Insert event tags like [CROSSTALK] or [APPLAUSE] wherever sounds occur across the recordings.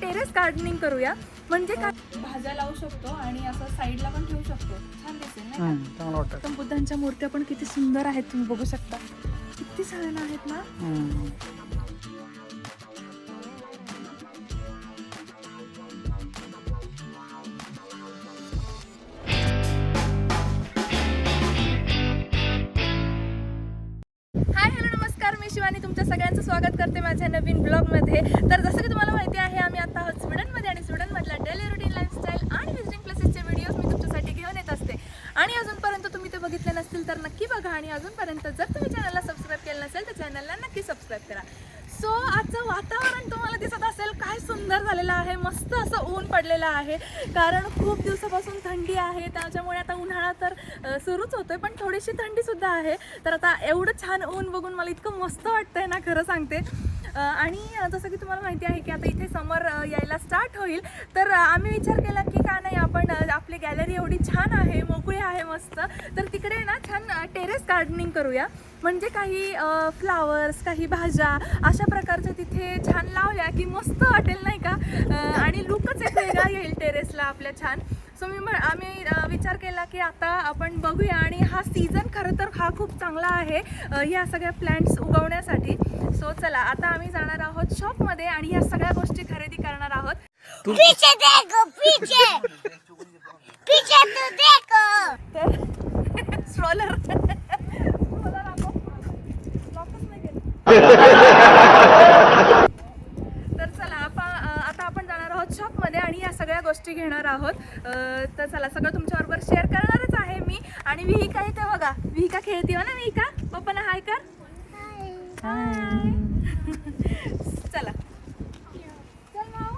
Terrace gardening करूया. म्हणजे काय? भाज्या लावू शकतो आणि असं साईडला पण ठेवू शकतो. छान दिसेल नाही का? हम्म, चांगलं वाटतं. गौतम बुद्धांच्या मूर्त्या पण किती सुंदर आहेत तुम्ही बघू शकता. किती छान आहेत ना? हम्म. हाय हॅलो नमस्कार. मी शिवानी. तुमच्या सगळ्यांचं स्वागत करते माझ्या नवीन ब्लॉगमध्ये तर जसं की तुम्हाला माहिती आहे आम्ही आता आहोत स्वीडनमध्ये आणि स्वीडनमधल्या डेली रुटीन लाईफस्टाईल आणि विजिटिंग प्लेसेसचे व्हिडिओज मी तुमच्यासाठी घेऊन येत असते आणि अजूनपर्यंत तुम्ही ते बघितले नसतील तर नक्की बघा आणि अजूनपर्यंत जर तुम्ही चॅनलला सबस्क्राईब केलं नसेल तर चॅनलला नक्की सबस्क्राईब करा. सो आजचं वातावरण तुम्हाला दिसत असेल काय सुंदर झालेलं आहे मस्त असं ऊन पडलेलं आहे. कारण खूप दिवसापासून थंडी आहे त्याच्यामुळे आता उन्हाळा तर सुरूच सुरूच होतोय पण थोडीशी थंडीसुद्धा आहे. तर आता एवढं छान ऊन बघून मला इतकं मस्त वाटतंय ना खरं सांगते. आणि जसं की तुम्हाला माहिती आहे की आता इथे समर यायला स्टार्ट होईल. तर आम्ही विचार केला की का नाही आपण आपली गॅलरी एवढी छान मस्त. तर तिकडे ना छान टेरेस गार्डनिंग करूया. म्हणजे काही फ्लावर्स काही भाज्या अशा प्रकारच्या तिथे छान लावल्या की मस्त वाटेल नाही का? आणि लुकच एक वेगळा येईल टेरेसला आपल्या छान. सो मी म्हण आम्ही विचार केला की आता आपण बघूया आणि हा सीझन खरं तर हा खूप चांगला आहे ह्या सगळ्या प्लॅन्ट्स उगवण्यासाठी. सो चला आता आम्ही जाणार आहोत शॉपमध्ये आणि ह्या सगळ्या गोष्टी खरेदी करणार आहोत. पीछे देखो पीछे! पीछे तू देख! तर [LAUGHS] स्ट्रॉलर तर चला आपण आता आपण जाणार आहोत शॉपमध्ये आणि या सगळ्या गोष्टी घेणार आहोत. तर चला सगळं तुमच्याबरोबर शेअर करणारच आहे मी आणि विहिका इथे बघा. विहिका खेळते हो ना विहिका? पप्पाना हाय कर. हाय चला चल माऊ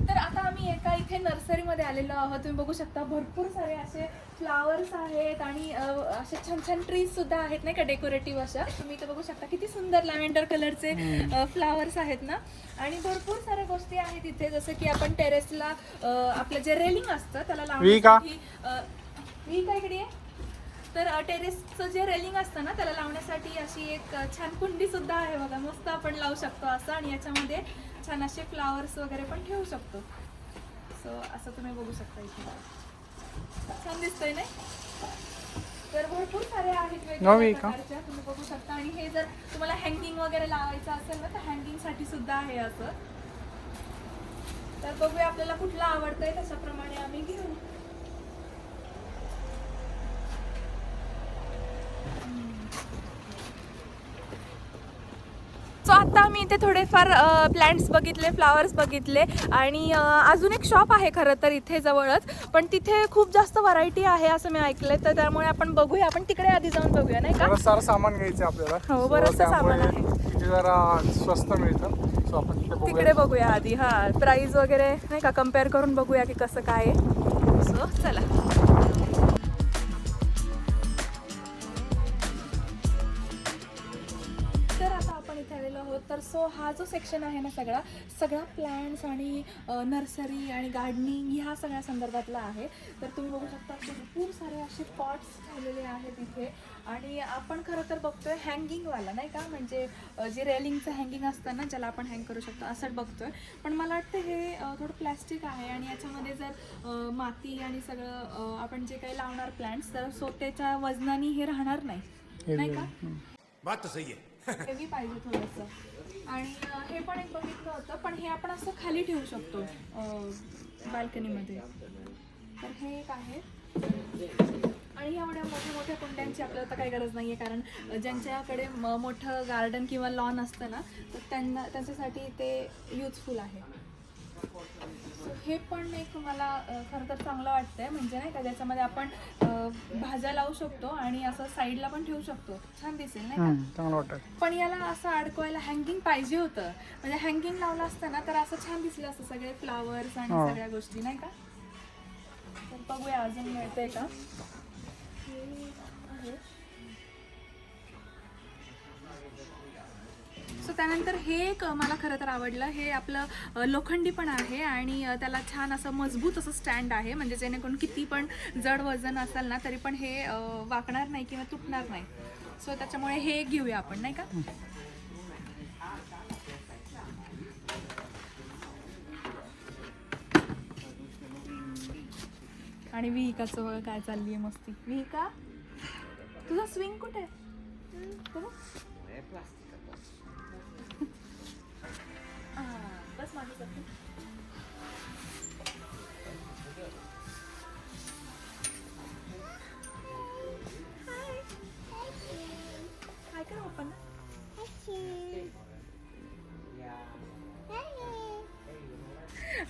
तर आता आम्ही एका इथे नर्सरीमध्ये आलेलो आहोत. तुम्ही बघू शकता भरपूर सारे असे फ्लावर्स आहेत आणि असे छान छान ट्रीज सुद्धा आहेत नाही का डेकोरेटिव्ह अशा. तुम्ही इथे बघू शकता किती सुंदर लॅव्हेंडर कलरचे फ्लावर्स आहेत ना. आणि भरपूर साऱ्या गोष्टी आहेत इथे जसं की आपण टेरेसला आपलं जे रेलिंग असतं त्याला? लावण्यासाठी अ, विहिका इकडे आहे? तर टेरेसचं जे रेलिंग असतं ना त्याला लावण्यासाठी अशी एक छान कुंडी सुद्धा आहे बघा. मस्त आपण लावू शकतो असं आणि याच्यामध्ये छान असे फ्लावर्स वगैरे पण ठेवू शकतो. सो असं तुम्ही बघू शकता इथे. छान दिसतंय नाही? तर भरपूर सारे आहेत वेगवेगळ्या? प्रकारच्या तुम्ही बघू शकता. आणि हे जर तुम्हाला हँगिंग वगैरे लावायचं असेल ना तर हँगिंगसाठी सुद्धा आहे असं. तर बघूया आपल्याला कुठलं आवडतंय तशाप्रमाणे आम्ही घेऊ. सो आता आम्ही इथे थोडेफार प्लॅन्ट्स बघितले फ्लावर्स बघितले आणि अजून एक शॉप आहे खरं तर इथे जवळच. पण तिथे खूप जास्त व्हरायटी आहे असं मी ऐकलंय. तर त्यामुळे आपण बघूया. आपण तिकडे आधी जाऊन बघूया नाही का? सारं सामान घ्यायचं आपल्याला. हो, बरंचसं सामान जरा स्वस्त मिळतं. सो आपण तिकडे बघूया आधी. हा प्राइस वगैरे नाही का? कंपेअर करून बघूया की कसं काय आहे. सो चला. सो हा जो सेक्शन आहे ना सगळा सगळा प्लॅन्ट्स आणि नर्सरी आणि गार्डनिंग ह्या सगळ्या संदर्भातला आहे. तर तुम्ही बघू शकता भरपूर सारे असे पॉट्स ठेवलेले आहेत इथे. आणि आपण खरं तर बघतोय हँगिंगवाला नाही का? म्हणजे जे रेलिंगचं हँगिंग असतं ना ज्याला आपण हँग करू शकतो असं बघतोय. पण मला वाटतं हे थोडं प्लॅस्टिक आहे आणि याच्यामध्ये जर माती आणि सगळं आपण जे काही लावणार प्लॅन्ट्स तर सो त्याच्या वजनाने हे राहणार नाही. नाही का? बात सही है [LAUGHS] हेवी पाहिजे थोडंसं. आणि हे पण एक बघितलं होतं पण हे आपण असं खाली ठेवू शकतो बाल्कनीमध्ये. तर हे एक आहे. आणि एवढ्या मोठ्या मोठ्या कुंड्यांची आपल्याला तर काही गरज नाही आहे कारण ज्यांच्याकडे म- मोठं गार्डन किंवा लॉन असतं ना तर त्यांना त्यांच्यासाठी ते युजफुल आहे. हे पण एक मला खरं तर चांगलं वाटतंय. म्हणजे नाही का ज्याच्यामध्ये आपण भाज्या लावू शकतो आणि असं साईडला पण ठेवू शकतो. छान दिसेल नाही का? हम्म, चांगलं वाटतं पण याला असं अडकवायला हँगिंग पाहिजे होतं. म्हणजे हँगिंग लावलं असतं ना तर असं छान दिसलं असतं सगळे फ्लावर्स आणि हा. सगळ्या गोष्टी नाही का? तर बघूया अजून मिळतंय का? सो त्यानंतर हे एक मला खरं तर आवडलं. हे आपलं लोखंडी पण आहे आणि त्याला छान असं मजबूत असं स्टँड आहे. म्हणजे जेणेकरून किती पण जड वजन असेल ना तरी पण हे वाकणार नाही किंवा तुटणार नाही. सो त्याच्यामुळे हे घेऊया आपण नाही का? आणि विहिकाचं बघ काय चालली आहे मस्ती. विहिका तुझा स्विंग कुठे? बस माझ्यासाठी काय कर ओपन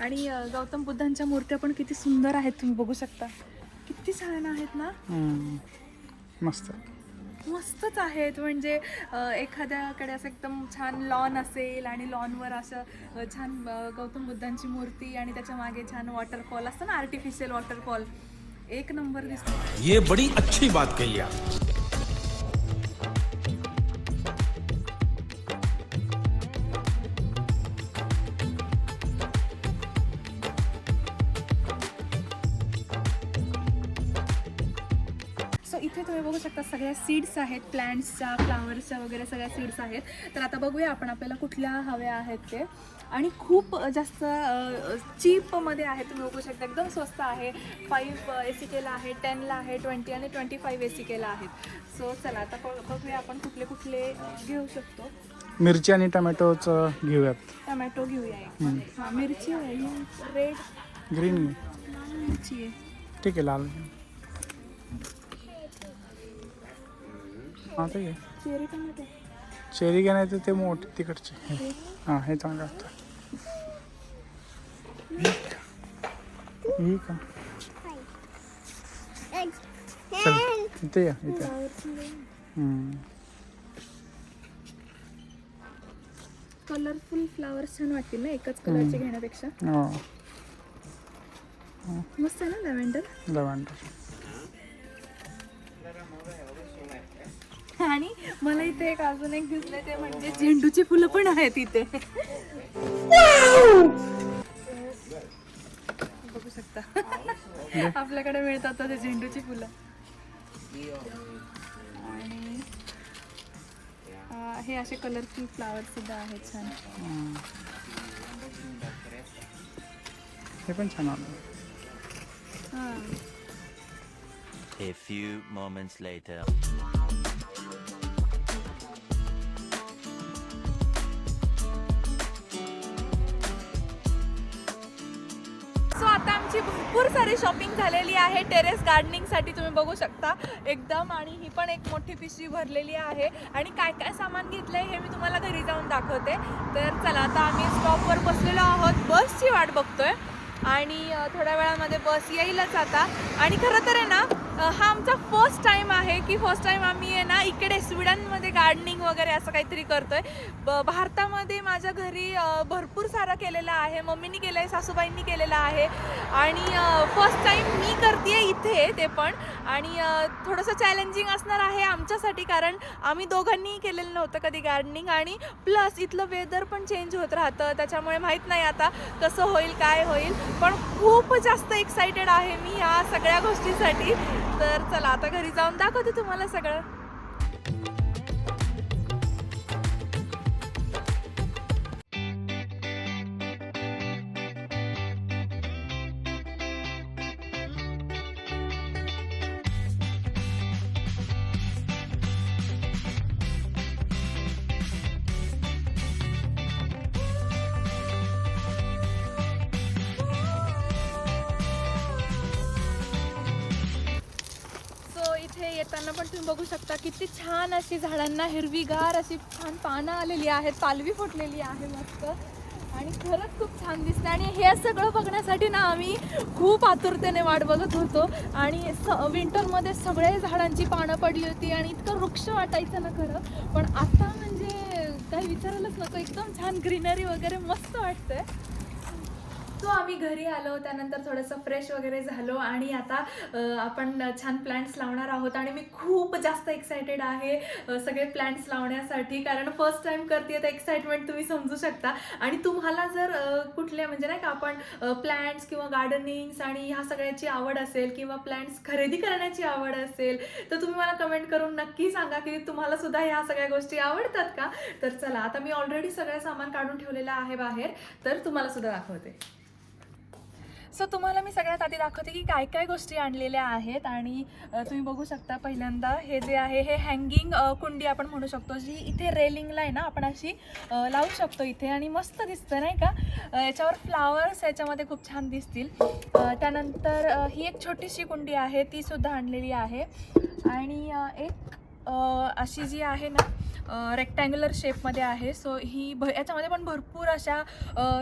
आणि गौतम बुद्धांच्या मूर्त्या पण किती सुंदर आहेत तुम्ही बघू शकता. किती छान आहेत ना? हम्म. मस्त. मस्तच आहेत. म्हणजे एखाद्याकडे असं एकदम छान लॉन असेल आणि लॉनवर असं छान गौतम बुद्धांची मूर्ती आणि त्याच्यामागे छान वॉटरफॉल असतं ना आर्टिफिशियल वॉटरफॉल एक नंबर दिसतो. ये बड़ी अच्छी बात कही सगळ्या सीड्स आहेत प्लॅन्ट्सच्या फ्लावर्सच्या वगैरे सगळ्या सीड्स आहेत. तर आता बघूया आपण आपल्याला कुठल्या हव्या आहेत ते. आणि खूप जास्त चीपमध्ये आहे तुम्ही बघू शकता. एकदम स्वस्त आहे. फाईव्ह ए सी केला आहे टेनला आहे ट्वेंटी आणि ट्वेंटी फाईव्ह ए सी केला आहेत. सो चला आता बघूया आपण कुठले कुठले घेऊ शकतो. मिरची आणि टमॅटोचं घेऊयात. टमॅटो घेऊया एक. हां मिरची आहे रेड ग्रीन. मिरची आहे. ठीक आहे लाल. हां घे. चेरी टमॅटो चेरी ते मोठे तिकडचे. हे. हां चांगलं असतं ही का? चल इथे या इथे. कलरफुल फ्लावर्स छान वाटतील ना एकच कलरचे घेण्यापेक्षा? हो. मस्त आहे ना लॅव्हेंडर लव्हेंडर मला इथे एक अजून एक दिसलं ते म्हणजे झेंडूची फुलं पण आहेत इथे. बघू शकता. आपल्याकडे मिळतात ते झेंडूची फुलं. आणि हे असे कलरफुल फ्लावर सुद्धा आहेत छान. हे पण छान हां. A few moments later. आमची भरपूर सारी शॉपिंग झालेली आहे. टेरेस गार्डनिंगसाठी तुम्ही बघू शकता. एकदम आणि ही पण एक मोठी पिशवी भरलेली आहे. आणि काय काय सामान घेतलंय हे मी तुम्हाला घरी जाऊन दाखवते. तर चला आता आम्ही स्टॉपवर बसलेलो आहोत. बसची वाट बघतोय. आणि थोड्या वेळामध्ये बस येईलच आता. आणि खरं तर आहे ना हा आमचा फर्स्ट टाईम आहे की फर्स्ट टाइम आम्ही आहे ना इकडे स्वीडनमध्ये गार्डनिंग वगैरे असं काहीतरी करतोय. ब भारतामध्ये माझ्या घरी भरपूर सारं केलेलं आहे. मम्मीनी केलं आहे सासूबाईंनी केलेलं आहे. आणि फर्स्ट टाईम मी करते इथे ते पण. आणि थोडंसं चॅलेंजिंग असणार आहे आमच्यासाठी कारण आम्ही दोघांनीही केलेलं नव्हतं कधी गार्डनिंग आणि प्लस इथलं वेदर पण चेंज होत राहतं. त्याच्यामुळे माहीत नाही आता कसं होईल काय होईल. पण खूप जास्त एक्सायटेड आहे मी या सगळ्या गोष्टीसाठी. तर चला आता घरी जाऊन दाखवते तुम्हाला सगळं. इथे पण तुम्ही बघू शकता किती छान अशी झाडांना हिरवीगार अशी छान पानं आलेली आहेत पालवी फुटलेली आहे मस्त. आणि खरंच खूप छान दिसतं आणि हे सगळं बघण्यासाठी ना आम्ही खूप आतुरतेने वाट बघत होतो. आणि स विंटरमध्ये सगळे झाडांची पानं पडली होती आणि इतकं वृक्ष वाटायचं ना खरं. पण आता म्हणजे काही विचारायलाच नको एकदम छान ग्रीनरी वगैरे मस्त वाटतंय. सो आम्ही घरी आलो त्यानंतर थोडंसं फ्रेश वगैरे झालो आणि आता आपण छान प्लॅन्ट्स लावणार आहोत आणि मी खूप जास्त एक्सायटेड आहे सगळे प्लॅन्ट्स लावण्यासाठी. कारण फर्स्ट टाइम करते तर एक्साइटमेंट तुम्ही समजू शकता. आणि तुम्हाला जर कुठले म्हणजे नाही का आपण प्लॅन्ट्स किंवा गार्डनिंग्स आणि ह्या सगळ्याची आवड असेल किंवा प्लॅन्ट्स खरेदी करण्याची आवड असेल तर तुम्ही मला कमेंट करून नक्की सांगा की तुम्हाला सुद्धा ह्या सगळ्या गोष्टी आवडतात का? तर चला आता मी ऑलरेडी सगळं सामान काढून ठेवलेलं आहे बाहेर तर तुम्हाला सुद्धा दाखवते. सो तुम्हाला मी सगळ्यात आधी दाखवते की काय काय गोष्टी आणलेल्या आहेत आणि तुम्ही बघू शकता पहिल्यांदा हे जे आहे हे हँगिंग कुंडी आपण म्हणू शकतो जी इथे रेलिंगला आहे ना आपण अशी लावू शकतो इथे आणि मस्त दिसतं नाही का? याच्यावर फ्लावर्स याच्यामध्ये खूप छान दिसतील. त्यानंतर ही एक छोटीशी कुंडी आहे ती सुद्धा आणलेली आहे. आणि एक अशी जी आहे ना रेक्टँग्युलर शेपमध्ये आहे. सो ही भ याच्यामध्ये पण भरपूर अशा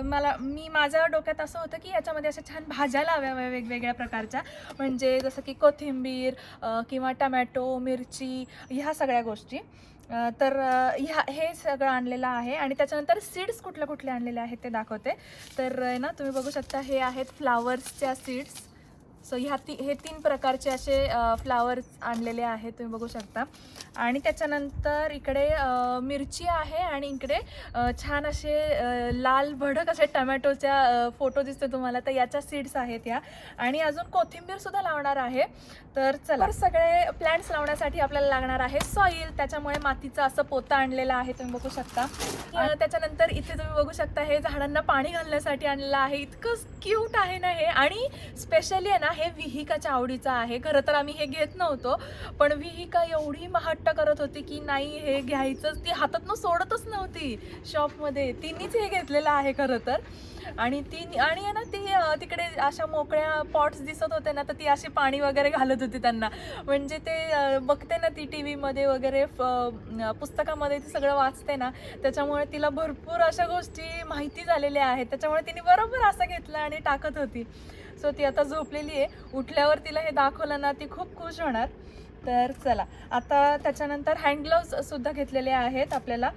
मला मी माझ्या डोक्यात असं होतं की याच्यामध्ये अशा छान भाज्या लावाव्या वेगवेगळ्या प्रकारच्या. म्हणजे जसं की कोथिंबीर किंवा टमॅटो मिरची ह्या सगळ्या गोष्टी. तर ह्या हे सगळं आणलेलं आहे. आणि त्याच्यानंतर सीड्स कुठल्या कुठले आणलेले आहेत ते दाखवते. तर ना तुम्ही बघू शकता हे आहेत फ्लावर्सच्या सीड्स सो ह्या ती हे तीन प्रकारचे असे फ्लावर्स आणलेले आहेत तुम्ही बघू शकता. आणि त्याच्यानंतर इकडे मिरची आहे आणि इकडे छान असे लाल भडक असे टमॅटोच्या फोटो दिसतो तुम्हाला. तर याच्या सीड्स आहेत या. आणि अजून कोथिंबीर सुद्धा लावणार आहे. तर चला. सगळे प्लॅन्ट्स लावण्यासाठी आपल्याला लागणार आहे सॉईल त्याच्यामुळे मातीचं असं पोतं आणलेलं आहे तुम्ही बघू शकता. त्याच्यानंतर इथे तुम्ही बघू शकता हे झाडांना पाणी घालण्यासाठी आणलेलं आहे. इतकं क्यूट आहे ना हे. आणि स्पेशली आहे ना हे विहिकाच्या आवडीचं आहे. खरं तर आम्ही हे घेत नव्हतो पण विहिका एवढी महाट्ट करत होती की नाही हे घ्यायचंच. ती हातातनं सोडतच नव्हती शॉपमध्ये. तिनेच हे घेतलेलं आहे खरं तर. आणि ती आणि आहे ना ती तिकडे अशा मोकळ्या पॉट्स दिसत होते ना तर ती अशी पाणी वगैरे घालत होती त्यांना. म्हणजे ते बघते ना ती टी व्हीमध्ये वगैरे फ- पुस्तकामध्ये ती सगळं वाचते ना त्याच्यामुळे तिला भरपूर अशा गोष्टी माहिती झालेल्या आहेत. त्याच्यामुळे तिने बरोबर असं घेतलं आणि टाकत होती. सो ती आता झोपलेली आहे. उठल्यावर तिला हे दाखवलं ना ती खूप खुश होणार. तर चला आता त्याच्यानंतर हँडग्लोव्ज सुद्धा घेतलेले आहेत आपल्याला.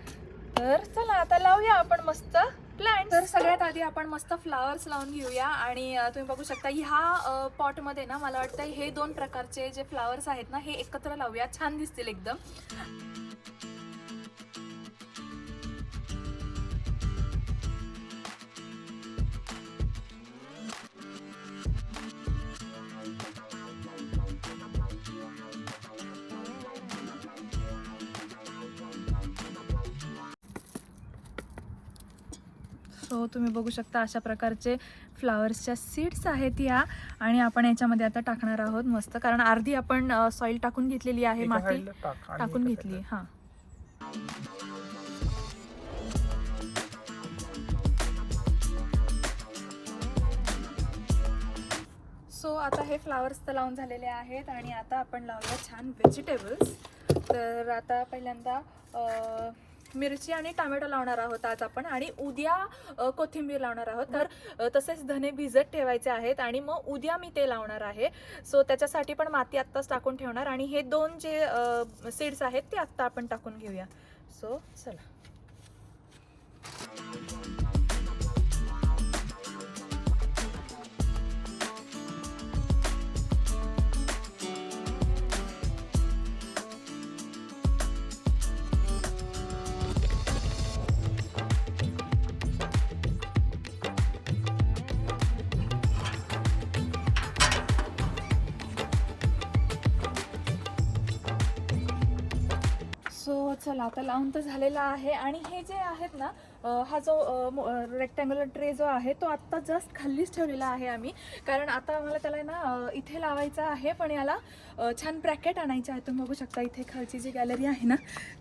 तर चला आता लावूया आपण मस्त प्लॅन्ट तर सगळ्यात आधी आपण मस्त फ्लावर्स लावून घेऊया. आणि तुम्ही बघू शकता ह्या पॉटमध्ये ना मला वाटतं हे दोन प्रकारचे जे फ्लावर्स आहेत ना हे एकत्र लावूया. छान दिसतील एकदम. सो तुम्ही बघू शकता अशा प्रकारचे फ्लावर्सच्या सीड्स आहेत या आणि आपण याच्यामध्ये आता टाकणार आहोत मस्त. कारण अर्धी आपण सॉईल टाकून घेतलेली आहे माती टाकून घेतली हां. सो आता हे फ्लावर्स तर लावून झालेले आहेत आणि आता आपण लावूया छान व्हेजिटेबल्स. तर आता पहिल्यांदा मिरची आणि टोमॅटो लावणार आहोत आज आपण आणि उद्या कोथिंबीर लावणार आहोत. तर तसेच धने भिजत ठेवायचे आहेत आणि मग उद्या मी ते लावणार आहे. सो त्याच्यासाठी पण माती आत्ताच टाकून ठेवणार आणि हे दोन जे सीड्स आहेत ते आत्ता आपण टाकून घेऊया. सो चला. चला आता लावून तर झालेला आहे. आणि हे जे आहेत ना हा जो रेक्टँग्युलर ट्रे जो आहे तो आत्ता जस्ट खाल्लीच ठेवलेला आहे आम्ही. कारण आता आम्हाला त्याला ना इथे लावायचा आहे पण याला छान ब्रॅकेट आणायचे आहे. तुम्ही बघू शकता इथे खालची जी गॅलरी आहे ना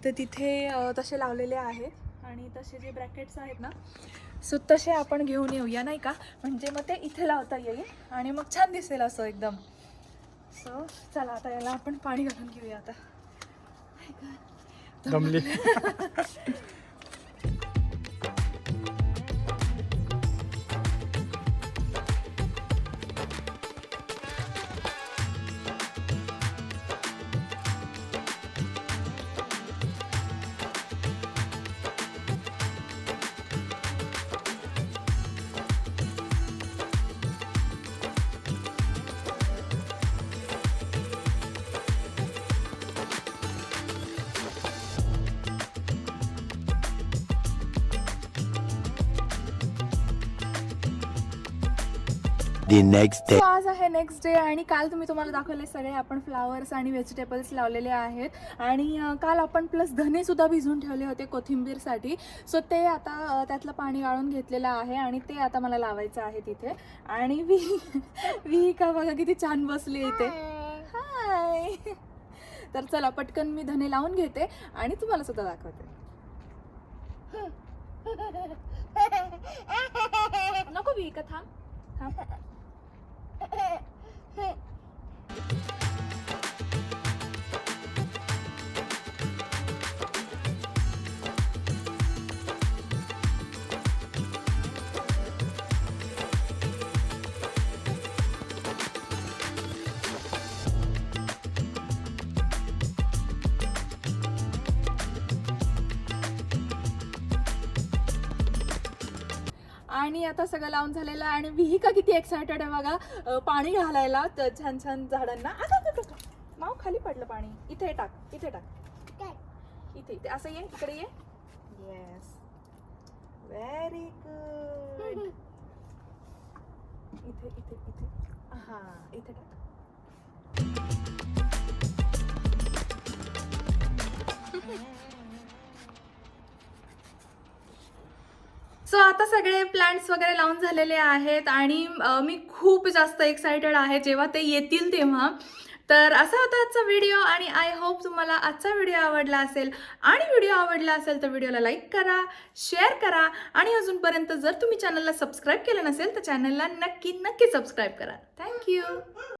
तर तिथे तसे लावलेले आहेत आणि तसे जे ब्रॅकेट्स आहेत ना सो तसे आपण घेऊन येऊया नाही का? म्हणजे मग ते इथे लावता येईल आणि मग छान दिसेल असं एकदम. सो चला आता याला आपण पाणी घालून घेऊया आता. दमली [LAUGHS] the next day. So, आज आहे नेक्स्ट डे आणि काल तुम्ही तुम्हाला दाखवले सगळे आपण फ्लावर्स आणि व्हेजिटेबल्स लावलेले आहेत. आणि अं, काल आपण प्लस धने सुद्धा भिजवून ठेवले होते कोथिंबीरसाठी. सो ते आता अं, त्यातलं पाणी गाळून घेतलेलं आहे आणि ते आता मला लावायचं आहे तिथे. आणि विही विही का बघा किती छान बसली इथे. हाय तर चला पटकन मी धने लावून घेते आणि तुम्हाला सुद्धा दाखवते. [LAUGHS] नको विही का थांब. थांब. [LAUGHS] Thank you. आणि आता सगळं लावून झालेलं आहे आणि विहिका किती एक्सायटेड आहे बघा. पाणी घालायला छान छान झाडांना. आता. माव खाली पडलं पाणी. इथे टाक इथे टाक. इथे इथे. असं ये इकडे ये. येस व्हेरी गुड इथे इथे इथे. हा. इथे टाक. सो आता सगळे प्लॅन्स वगैरे लावून झालेले आहेत आणि मी खूप जास्त एक्सायटेड आहे जेव्हा ते येतील तेव्हा. तर असा होता आजचा व्हिडिओ आणि आय होप तुम्हाला आजचा व्हिडिओ आवडला असेल. आणि व्हिडिओ आवडला असेल तर व्हिडिओला लाईक करा शेअर करा आणि अजूनपर्यंत जर तुम्ही चॅनलला सबस्क्राईब केलं नसेल तर चॅनलला नक्की नक्की सबस्क्राईब करा. थँक्यू